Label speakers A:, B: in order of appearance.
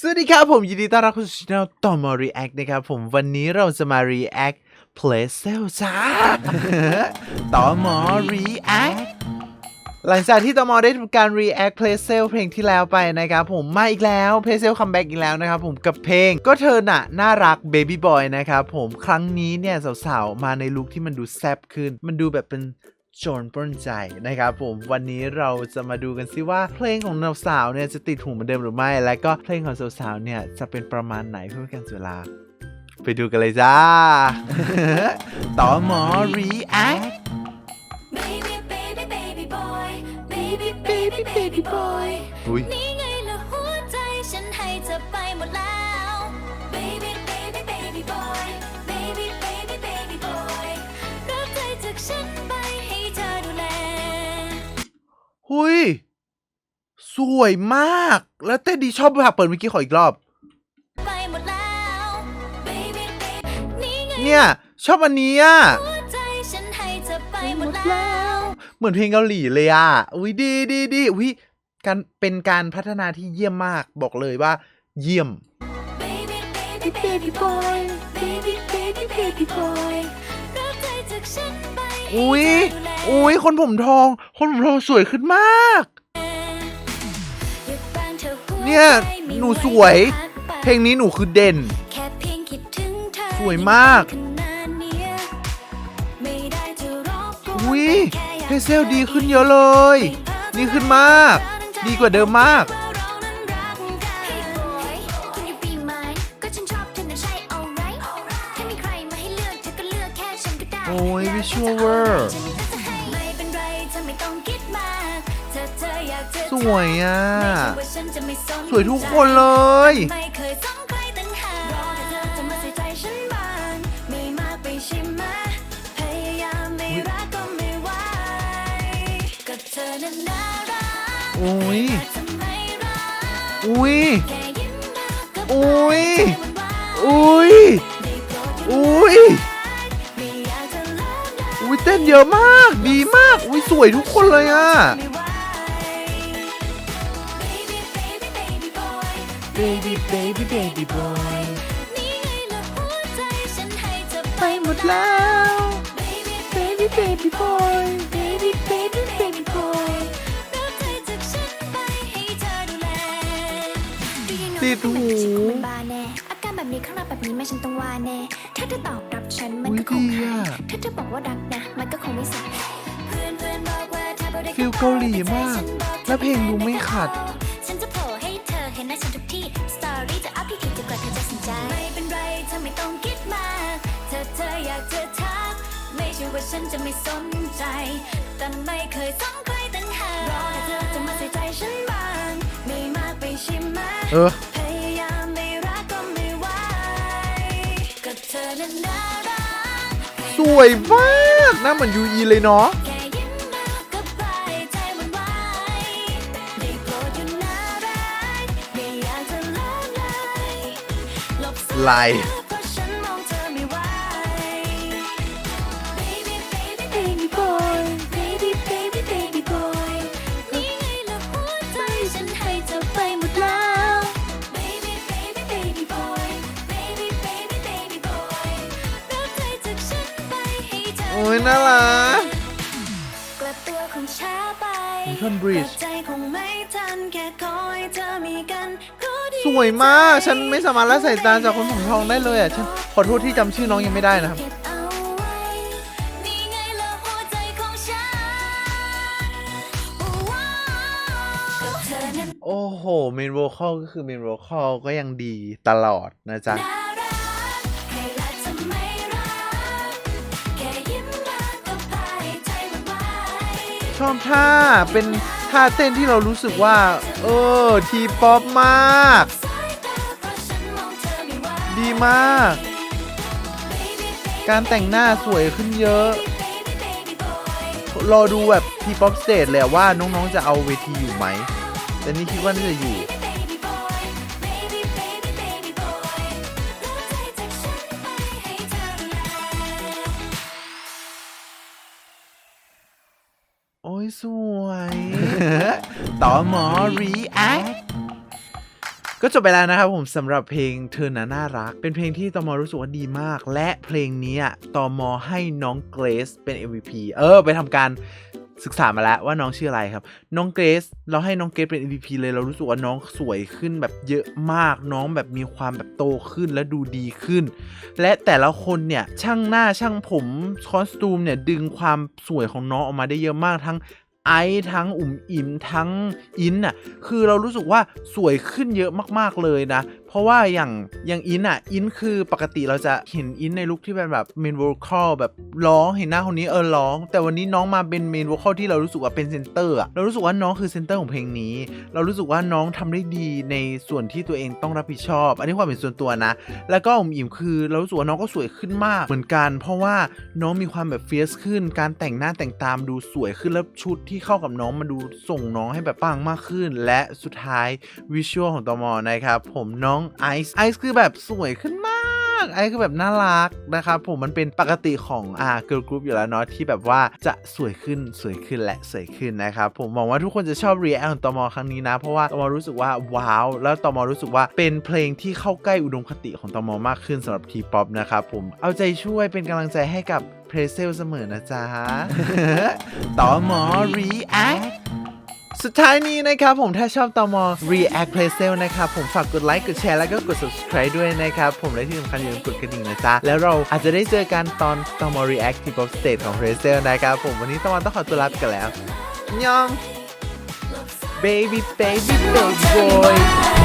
A: สวัสดีครับผมยินดีต้อนรับเข้าสู่ช่องต่อมา React นะครับผมวันนี้เราจะมา React Play c e l จ้าต่อมอ React หลังจากที่ตอมอได้ทำการ React Play c e l เพลงที่แล้วไปนะครับผมมาอีกแล้ว Play c e l Comeback อีกแล้วนะครับผมกับเพลงก็เธอน่ะน่ารัก Baby Boy นะครับผมครั้งนี้เนี่ยสาวๆ มาในลุคที่มันดูแซบขึ้น มันดูแบบเป็น โจรปล้นใจนะครับผมวันนี้เราจะมาดูกันซิว่า เพลงของสาวๆเนี่ยจะติดหูเหมือนเดิมหรือไม่ และก็เพลงของสาวๆเนี่ยจะเป็นประมาณไหนเพื่อไม่ให้การเสียเวลา ไปดูกันเลยจ้า ต่อหมอ React
B: Baby baby baby boy baby baby baby boy
A: อุ้ย
B: นี่ไงละหัวใจฉันให้เธอไปหมดแล้ว Baby baby หุ
A: ย สวยมาก แล้วเต้นดีชอบผักเปิดเมื่อกี้ขออีกรอบ
B: ไปหมดแล้ว Baby baby นี่ไง
A: เนี่ย ชอบอันนี้อะ
B: หัวใจฉันให้เธอไปหมดแล้ว
A: เหมือนเพลงเกาหลีเลยอะ อุ้ยดีดีดีอุ้ยการเป็นการพัฒนาที่เยี่ยมมาก บอกเลยว่า เยี่ยม
B: Baby baby baby boy baby baby baby boy รับใจจากฉันไปให้
A: อุ้ย
B: เธอดูแล โอ้
A: ยคนผมทอง คนผมทองสวยขึ้นมาก เนี่ย หนูสวย เพลงนี้หนูคือเด่น สวยมากอุ้ยเพเซลดีขึ้นเยอะเลย ดีขึ้นมาก ดีกว่าเดิมมากโอ้ย
B: วิชว
A: ล
B: เวอร์
A: สวยอะ
B: ไม่ใช่ว่าฉันจะไม่สน
A: สวยทุกคนเลย
B: ไม่เคยสงใครตั้งหากรอให้เธอจะมาใส่ใจฉันบ้างไม่มากไปใช่ไหมพยายามไม่รักก็ไม่ไหวก็เธอนั้นน่ารัก
A: อุ้ย
B: อยากจะไม่รัก
A: อุ้ย
B: แค่ยิ้มรักก็
A: อุ๊ย
B: ใจมันไหว
A: อุ้ย
B: ได้โปรดอย่า
A: อุ้ย
B: ไม่อยากจะเลิกลา
A: อุ้ยเต้นเยอะมาก ดีมาก อุ้ยสวยทุกคนเลยอะ
B: baby baby boy
A: baby baby baby boy
B: รับใจจากฉันไปให้เธอดูแล
A: ติดหู
B: ฉันคงเป็นบ้าแน่อาการแบบนี้ข้างหน้าแบบนี้ไม่ฉันต้องว่าแน่ ถ้าเธอตอบรับฉันมัน
A: อุ๊ย
B: ก็คง
A: ดี
B: หา
A: อะ
B: ยถ้าเธอบอกว่ารักนะ มันก็คงไม่สายเพื่อนเพื่อนบอกว่าถ้าเราได้
A: ฟีลเกาหลีมาก แล้วเพลงดูไม่ขัด
B: ว่าฉันจะไม่สนใจ แต่ไม่เคยสงใครตั้งหารอเธอจะมาใส่ใจฉันบ้าง ไม่มากไปใช่ไหม
A: เออ
B: พยายามไม่รักก็ไม่ไหวก็เธอนั้นน่ารัก
A: สวยมากหน้าเหมือนยูอีเลยเนาะ
B: แค่ยิ้มรักก็ไปใจมันไหวได้โปรดอยู่น่ารักไม่อยากจะละลยลบสาย
A: ลาะ โอ้ยน่ารัก
B: กลับตัวคงช้าไป
A: ผมชอบ Bridge
B: กลัใจคงไม่ทันแค่คอยเธอมีกันก็ดี
A: สวยมาก ฉันไม่สามารถละสายตาจากคนผมทองได้เลยอะฉันขอโทษที่จำชื่อน้องยังไม่ได้นะครับ
B: เก็บเอาไว้นี่ไงล่ะหัวใจของฉันว้าวก็เธอนั้น
A: โอ้โหเมนโวคอลก็คือเมนโวคอลก็ยังดีตลอดนะจ๊ะ อบท่าเป็นท่าเต้นที่เรารู้สึกว่า เออ ทีป๊อปมาก ดีมาก การแต่งหน้าสวยขึ้นเยอะ รอดูแบบทีป๊อปสเตจเละว่าน้องๆจะเอาเวทีอยู่ไหม แต่นี่คิดว่าน่าจะอยู่ ยสวย ต่อหมอ React ก็จบไปแล้วนะครับผมสำหรับเพลงเธอน่ะน่ารัก เป็นเพลงที่ตอมอรู้สึกว่าดีมาก และเพลงนี้อะตอมอให้น้องเกรซเป็น MVP เออ ไปทำการ ศึกษามาแล้วว่าน้องชื่ออะไรครับ น้องเกรซเราให้น้องเกรซเป็น MVP เลยเรารู้สึกว่าน้องสวยขึ้นแบบเยอะมาก น้องแบบมีความแบบโตขึ้นและดูดีขึ้น และแต่ละคนเนี่ยช่างหน้าช่างผมคอสตูมเนี่ยดึงความสวยของน้องออกมาได้เยอะมากทั้งไอทั้งอุ่มอิ่มทั้งอินน่ะคือเรารู้สึกว่าสวยขึ้นเยอะมากๆเลยนะ ราะว่าอย่างอย่างอินอะอินคือปกติเราจะเห็นอินในลุคที่เป็นแบบเมน v o ค a l แบบร้องเห็นหน้าคนนี้เออร้อง แต่วันนี้น้องมาเป็นเมน v o ค a l ที่เรารู้สึกว่าเป็นเซนเตอร์อะเรารู้สึกว่าน้องคือเซนเตอร์ของเพลงนี้ เรารู้สึกว่าน้องทำได้ดีในส่วนที่ตัวเองต้องรับผิดชอบ อันนี้ความเป็นส่วนตัวนะ แล้วก็อมอิ่มคือเรารู้สึกว่าน้องก็สวยขึ้นมาก เหมือนกัน เพราะว่าน้องมีความแบบเฟียสขึ้น การแต่งหน้าแต่งตามดูสวยขึ้นแล้วชุดที่เข้ากับน้องมาดูส่งน้องให้แบบปังมากขึ้น และสุดท้ายวิชวลของตอมอนะครับผมน้องไอซ์ไอซ์คือแบบสวยขึ้นมากไอซ์คือแบบน่ารักนะครับผมมันเป็นปกติของอ่าเกิร์ลกรุ๊ปอยู่แล้วเนาะที่แบบว่าจะสวยขึ้นสวยขึ้นและสวยขึ้นนะครับผมหวังว่าทุกคนจะชอบรีแอคของตอมอครั้งนี้นะ เพราะว่าตอมอรู้สึกว่าว้าว แล้วตอมอรู้สึกว่าเป็นเพลงที่เข้าใกล้อุดมคติของตอมอมากขึ้นสำหรับทีป๊อปนะครับผมเอาใจช่วยเป็นกำลังใจให้กับเพรเซลเสมอนะจ๊ะตอมอรีแอค สุดท้ายนี้นะครับ ผมถ้าชอบตอมอ React Play s a l e นะครับ ผมฝากกดไลค์กดแชร์แล้วก็กด subscribe ด้วยนะครับ ผมและที่สำคัญอย่าลืมกดกระดิ่งนะจ๊ะ แล้วเราอาจจะได้เจอกันตอนตอมอ React ที่ Pop State ของ Play s a l e นะครับผมวันนี้ตอมอต้องขอตัวลาไปกันแล้วยอง baby baby baby boy